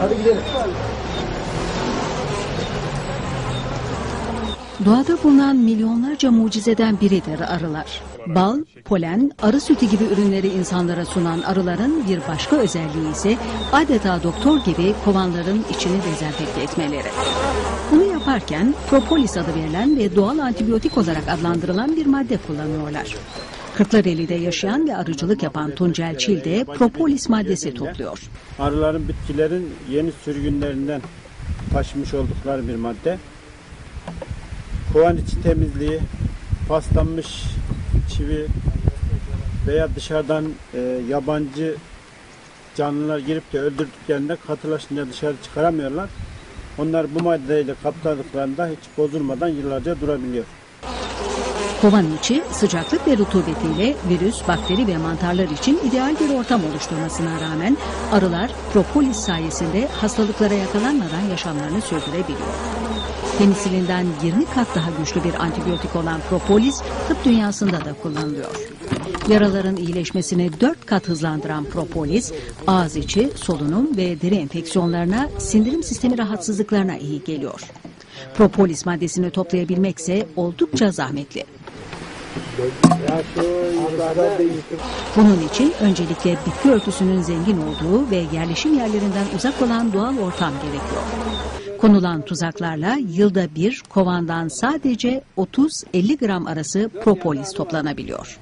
Hadi gidelim. Doğada bulunan milyonlarca mucizeden biridir arılar. Bal, polen, arı sütü gibi ürünleri insanlara sunan arıların bir başka özelliği ise adeta doktor gibi kovanların içini dezenfekte etmeleri. Bunu yaparken propolis adı verilen ve doğal antibiyotik olarak adlandırılan bir madde kullanıyorlar. Kırklareli'de yaşayan ve arıcılık yapan Tuncel Çil de propolis maddesi topluyor. Arıların bitkilerin yeni sürgünlerinden taşımış oldukları bir madde. Kovan içi temizliği, paslanmış çivi veya dışarıdan e, yabancı canlılar girip de öldürdüklerinde katılaşınca dışarı çıkaramıyorlar. Onlar bu maddeyle kapladıklarında hiç bozulmadan yıllarca durabiliyor. Kovan içi sıcaklık ve rutubetiyle virüs, bakteri ve mantarlar için ideal bir ortam oluşturmasına rağmen arılar propolis sayesinde hastalıklara yakalanmadan yaşamlarını sürdürebiliyor. Penisilinden 20 kat daha güçlü bir antibiyotik olan propolis tıp dünyasında da kullanılıyor. Yaraların iyileşmesini 4 kat hızlandıran propolis, ağız içi, solunum ve deri enfeksiyonlarına, sindirim sistemi rahatsızlıklarına iyi geliyor. Propolis maddesini toplayabilmekse oldukça zahmetli. Bunun için öncelikle bitki örtüsünün zengin olduğu ve yerleşim yerlerinden uzak olan doğal ortam gerekiyor. Konulan tuzaklarla yılda bir kovandan sadece 30-50 gram arası propolis toplanabiliyor.